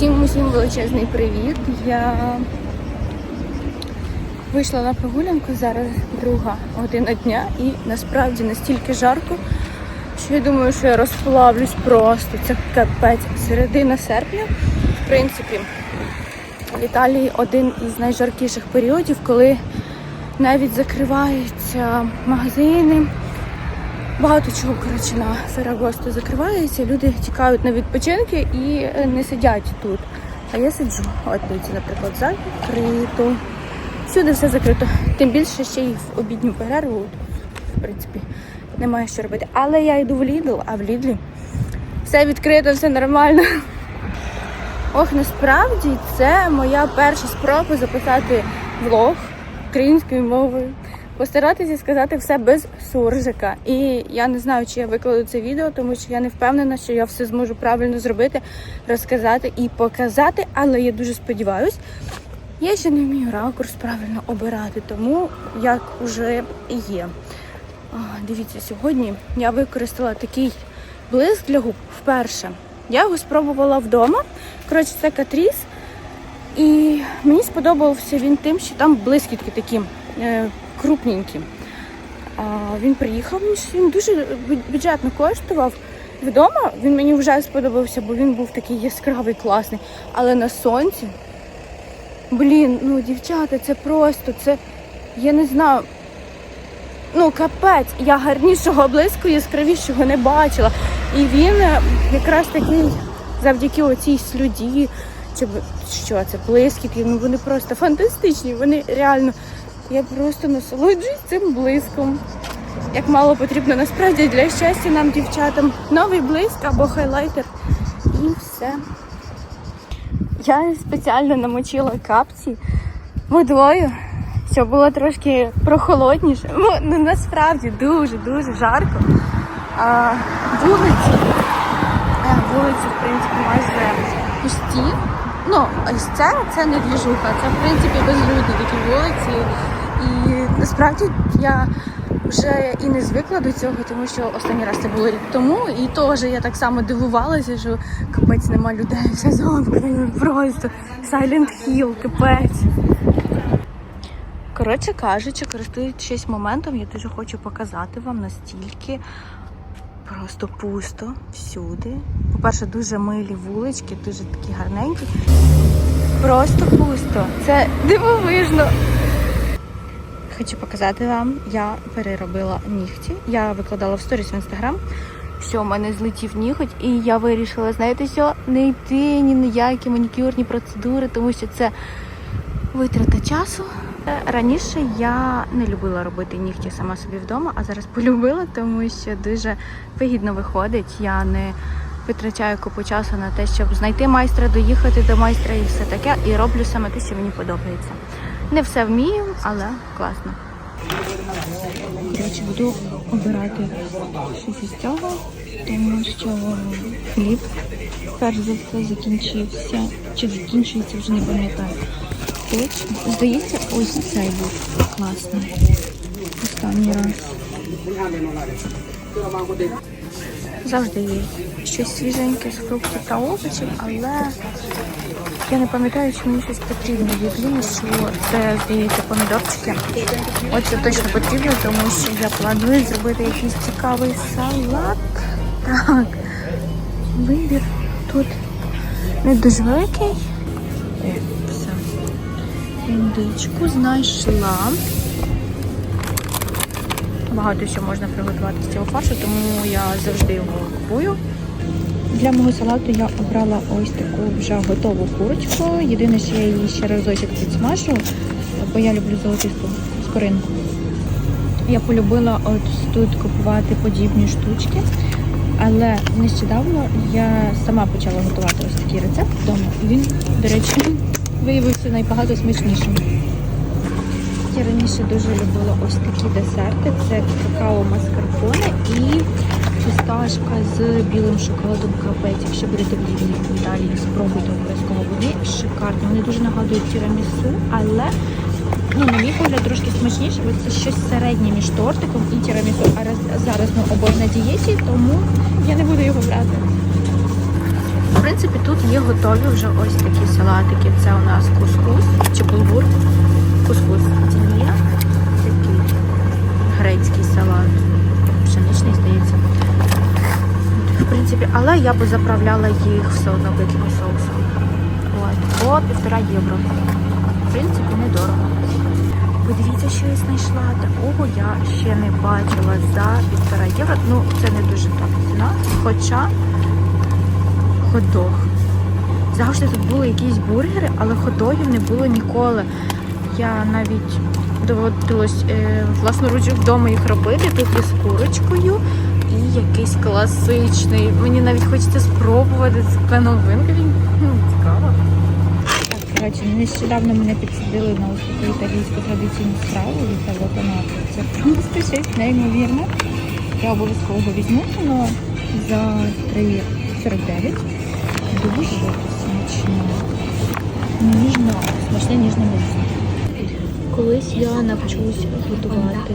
Усім усім величезний привіт. Я вийшла на прогулянку зараз друга година дня і насправді настільки жарко, що я думаю, що я розплавлюсь просто. Це капець. Середина серпня, в принципі, в Італії один із найжаркіших періодів, коли навіть закриваються магазини. Багато чого коротше, на Феррагосто закривається, люди тікають на відпочинки і е, не сидять тут. А я сиджу. От дивіться, наприклад, закрито. Всюди все закрито. Тим більше ще й в обідню перерву. В принципі, немає що робити. Але я йду в Лідл, а в Лідлі все відкрито, все нормально. Ох, насправді це моя перша спроба записати влог українською мовою. Постаратися сказати все без суржика. І я не знаю, чи я викладу це відео, тому що я не впевнена, що я все зможу правильно зробити, розказати і показати, але я дуже сподіваюсь. Я ще не вмію ракурс правильно обирати, тому як уже є. А, дивіться, сьогодні я використала такий блиск для губ вперше. Я його спробувала вдома. Коротше, це катріс. І мені сподобався він тим, що там блискітки такі е, крупненькі. Він приїхав, він дуже бюджетно коштував. Вдома він мені вже сподобався, бо він був такий яскравий, класний. Але на сонці, блін, ну дівчата, це просто, це, я не знаю. Ну, капець, я гарнішого блиску, яскравішого не бачила. І він е, якраз такий завдяки оцій слюді, чи що це, блискітки, ну вони просто фантастичні, вони реально. Я просто насолоджуюсь цим блиском. Як мало потрібно насправді для щастя нам, дівчатам, новий блиск або хайлайтер. І все. Я спеціально намочила капці водою, щоб було трошки прохолодніше. Ну, ну насправді дуже-дуже жарко. А, вулиці, е, вулиці, в принципі, майже пусті. Ну, ось це, це не двіжуха, це в принципі безлюдні такі вулиці. І насправді я вже і не звикла до цього, тому що останній раз це було рік тому, і теж я так само дивувалася, що капець нема людей, все замкнено, просто Silent Hill, капець. Коротше кажучи, користуючись моментом, я дуже хочу показати вам настільки просто пусто всюди. По-перше, дуже милі вулички, дуже такі гарненькі. Просто пусто. Це дивовижно. Хочу показати вам, я переробила нігті. Я викладала в сторіс в інстаграм, що в мене злетів ніготь, і я вирішила, знаєте що, не йти ні на які манікюрні процедури, тому що це витрата часу. Е, Раніше я не любила робити нігті сама собі вдома, а зараз полюбила, тому що дуже вигідно виходить. Я не витрачаю купу часу на те, щоб знайти майстра, доїхати до майстра і все таке, і роблю саме те, що мені подобається. Не все вмію, але класно. Коротше, буду обирати щось із цього, тому що хліб перш за все закінчився. Чи закінчується, вже не пам'ятаю. Здається, ось цей був класний. Останній раз. Завжди є щось свіженьке з фруктів та овочів, але я не пам'ятаю, чи мені щось потрібно. Єдине, що це, здається, помідорчики. От це точно потрібно, тому що я планую зробити якийсь цікавий салат. Так, вибір тут не дуже великий. Індичку знайшла. Багато що можна приготувати з цього фаршу, тому я завжди його купую. Для мого салату я обрала ось таку вже готову курочку. Єдине, що я її ще разочок підсмажу, бо я люблю золотисту скоринку. Я полюбила от тут купувати подібні штучки, але нещодавно я сама почала готувати ось такий рецепт вдома. Він, до речі, виявився набагато смачнішим. Я раніше дуже любила ось такі десерти. Це какао маскарпоне і фісташка з білим шоколадом капець. Якщо будете в Лівні в спробуйте обов'язково вони шикарні. Вони дуже нагадують тірамісу, але ну, на мій погляд трошки смачніше, бо це щось середнє між тортиком і тірамісу. А раз- зараз ми обоє на дієті, тому я не буду його брати. В принципі, тут є готові вже ось такі салатики. Це у нас кускус чи булгур. Кускус. Тім'я. Такий грецький салат. Пшеничний, здається. В принципі, але я би заправляла їх все одно якимось соусом. От, по півтора євро. В принципі, недорого. Подивіться, що я знайшла. Такого я ще не бачила за півтора євро. Ну, це не дуже так ціна. Хоча ходох. Завжди тут були якісь бургери, але ходогів не було ніколи. Я навіть доводилось е, власноруч вдома їх робити. Є з курочкою і якийсь класичний. Мені навіть хочеться спробувати це новинка. Він ну, цікаво. Так, коротше, нещодавно мене підсадили на ось таку італійську традиційну страву від Авоканато. Це просто щось неймовірне. Я обов'язково візьму, воно за 3,49. Дуже смачно. Ніжно, смачне ніжне м'ясо. Колись я навчусь готувати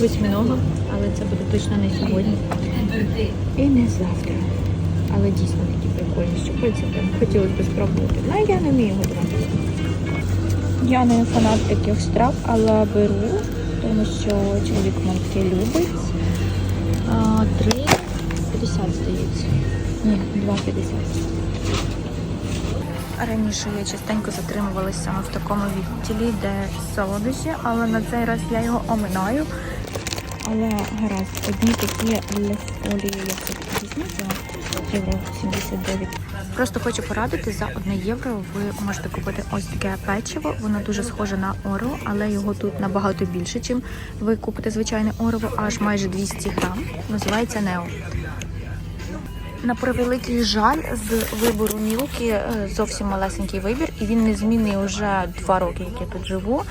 восьминога, але це буде точно не сьогодні. І не завтра. Але дійсно такі прикольні щупальці. Прям хотілося б спробувати. Ну, я не вмію готувати. Я не фанат таких страв, але беру, тому що чоловік таке любить. 3,50 здається. Ні, 2,50. Раніше я частенько затримувалася саме в такому відділі, де солодощі, але на цей раз я його оминаю. Але гаразд, одні такі лефолії, я все візьму за євро 79. Просто хочу порадити, за 1 євро ви можете купити ось таке печиво. Воно дуже схоже на орео, але його тут набагато більше, чим ви купите звичайне орео, аж майже 200 грам. Називається Нео. На превеликий жаль, з вибору мілки е, зовсім малесенький вибір, і він не змінний вже два роки, як я тут живу.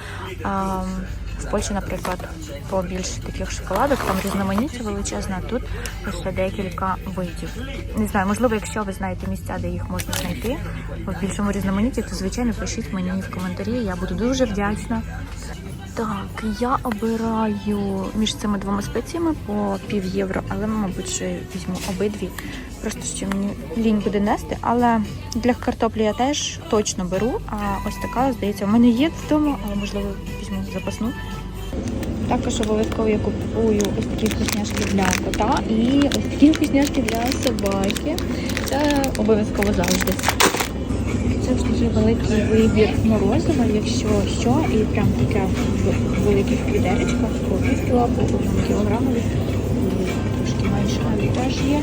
В Польщі, наприклад, побільше таких шоколадок, там різноманіття величезне, а тут лише декілька видів. Не знаю, можливо, якщо ви знаєте місця, де їх можна знайти в більшому різноманітті, то звичайно пишіть мені в коментарі. Я буду дуже вдячна. Так, я обираю між цими двома спеціями по пів євро, але, мабуть, що візьму обидві. Просто що мені лінь буде нести. Але для картоплі я теж точно беру. А ось така, здається, в мене є вдома, але можливо візьму запасну. Також обов'язково я купую ось такі вкусняшки для кота і ось такі вкусняшки для собаки. Це обов'язково завжди. Це дуже великий вибір морозива, якщо що, і прям таке в великих відеречках по пів кіло, по кілограмові, трошки менше навіть теж є.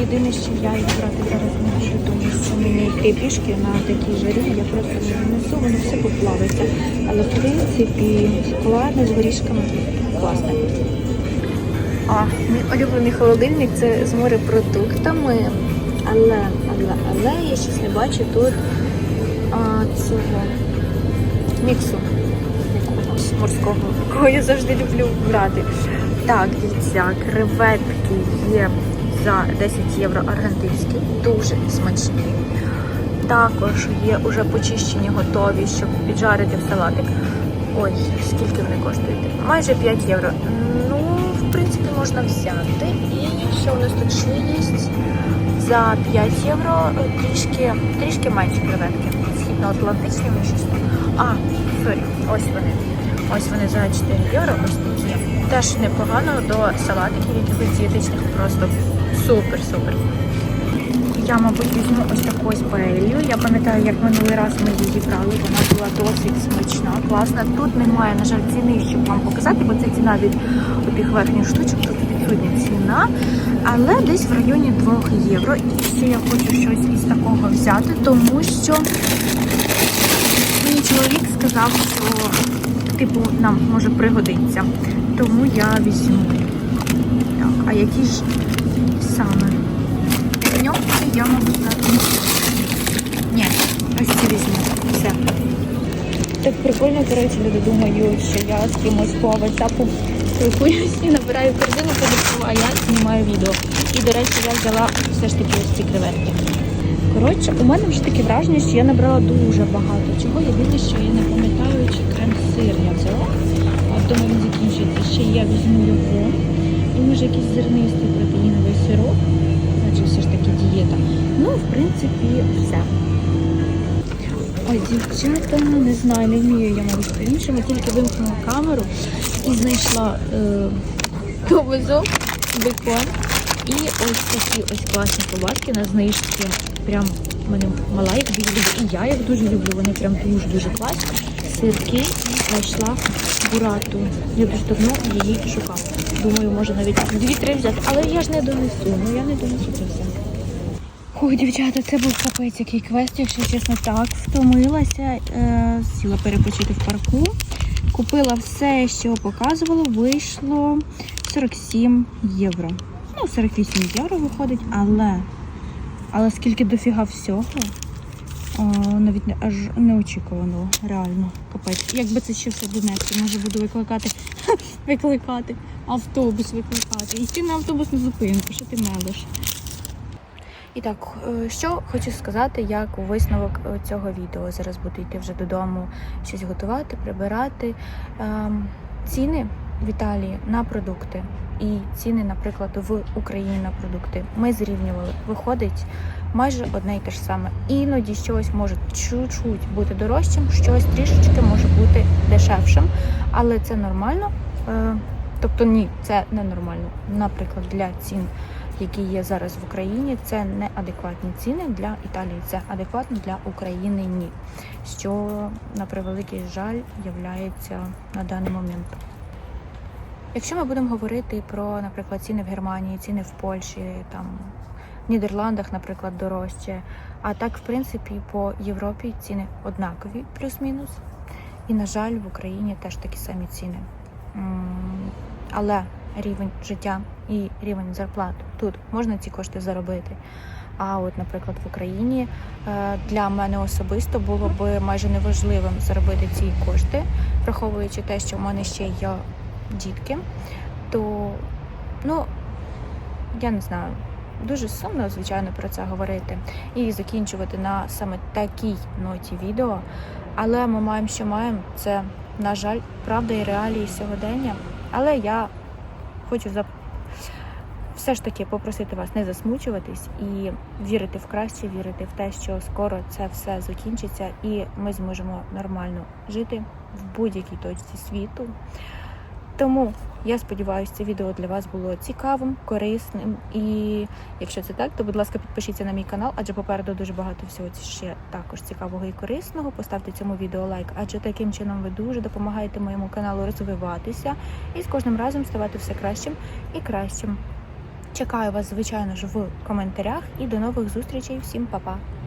Єдине, що я їх брати зараз не буду, тому що мені йти пішки на такій жарі, я просто не несу, воно все поплавиться. Але в принципі шоколадне з горішками класне. А, мій улюблений холодильник це з морепродуктами. Але, але, але я щось не бачу тут а, цього міксу якогось морського, якого я завжди люблю брати. Так, дивіться, креветки є за 10 євро аргентинські, дуже смачні. Також є уже почищені, готові, щоб піджарити в салатик. Ой, скільки вони коштують? Майже 5 євро. В принципі, можна взяти. І ще у нас тут ще є? За 5 євро трішки, трішки менші креветки. Східноатлантичні ми щось. А, сорі, ось вони. Ось вони за 4 євро, ось такі. Теж непогано до салатиків, якихось дієтичних, просто супер-супер. Я, мабуть, візьму ось таку ось паелью. Я пам'ятаю, як минулий раз ми її брали, вона була досить смачна, класна. Тут немає, на жаль, ціни, щоб вам показати, бо це ціна від тих верхніх штучок, тут відсутня ціна. Але десь в районі 2 євро. І ще я хочу щось із такого взяти, тому що мій чоловік сказав, що типу нам може пригодиться. Тому я візьму. Так, а які ж саме? Ньоки я мабуть так. Ні, ось ці візьму. Все. Так прикольно, коротше, люди думають, що я з кимось по WhatsApp спілкуюсь і набираю корзину податкову, а я знімаю відео. І, до речі, я взяла все ж таки ось ці креветки. Коротше, у мене вже таке враження, що я набрала дуже багато чого. Єдине, що я не пам'ятаю, чи крем-сир я взяла. А вдома він закінчується. Ще я візьму його. І може якийсь зернистий протеїновий сироп. Тільки дієта. Ну, в принципі, все. Ой, дівчата, не знаю, не вмію я, мабуть, по-іншому, тільки вимкнула камеру і знайшла е, бекон і ось такі ось класні ковбаски на знижці. Прям в мене мала їх дуже люблю, і я їх дуже люблю, вони прям дуже-дуже класні. Сирки знайшла бурату. Я дуже давно її шукала. Думаю, може навіть дві-три взяти, але я ж не донесу, ну я не донесу це все. Ой, дівчата, це був капець який квест, якщо чесно, так втомилася, е, сіла перепочити в парку. Купила все, що показувало, вийшло 47 євро. Ну, 48 євро виходить, але, але скільки дофіга всього, о, навіть не, аж неочікувано, реально. Капець. Якби це ще все донести, може буду викликати, викликати, автобус викликати. Йти на автобусну зупинку, що ти мелиш? І так, е, що хочу сказати, як висновок е, цього відео. Зараз буду йти вже додому щось готувати, прибирати. Ем, Ціни в Італії на продукти і ціни, наприклад, в Україні на продукти ми зрівнювали. Виходить майже одне й те ж саме. Іноді щось може чуть-чуть бути дорожчим, щось трішечки може бути дешевшим, але це нормально. Е, Тобто ні, це не нормально. Наприклад, для цін які є зараз в Україні, це неадекватні ціни для Італії. Це адекватно для України ні. Що на превеликий жаль являється на даний момент. Якщо ми будемо говорити про, наприклад, ціни в Германії, ціни в Польщі, там в Нідерландах, наприклад, дорожче. А так, в принципі, по Європі ціни однакові, плюс-мінус. І, на жаль, в Україні теж такі самі ціни. Але рівень життя і рівень зарплат тут можна ці кошти заробити. А от, наприклад, в Україні е, для мене особисто було б майже неважливим заробити ці кошти, враховуючи те, що в мене ще є дітки, то ну я не знаю. Дуже сумно, звичайно, про це говорити і закінчувати на саме такій ноті відео. Але ми маємо, що маємо. Це, на жаль, правда і реалії сьогодення. Але я хочу за все ж таки попросити вас не засмучуватись і вірити в краще, вірити в те, що скоро це все закінчиться, і ми зможемо нормально жити в будь-якій точці світу. Тому я сподіваюся, це відео для вас було цікавим, корисним. І якщо це так, то будь ласка, підпишіться на мій канал, адже попереду дуже багато всього ще також цікавого і корисного. Поставте цьому відео лайк, адже таким чином ви дуже допомагаєте моєму каналу розвиватися і з кожним разом ставати все кращим і кращим. Чекаю вас, звичайно ж, в коментарях і до нових зустрічей. Всім па-па!